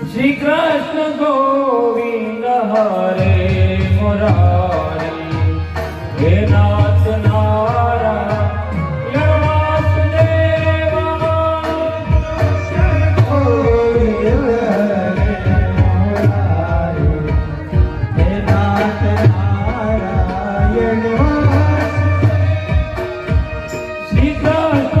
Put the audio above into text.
શ્રી કૃષ્ણ ગોવિંદ હરે મુરારી. હે નાથ નારાયણ શ્રી કૃષ્ણ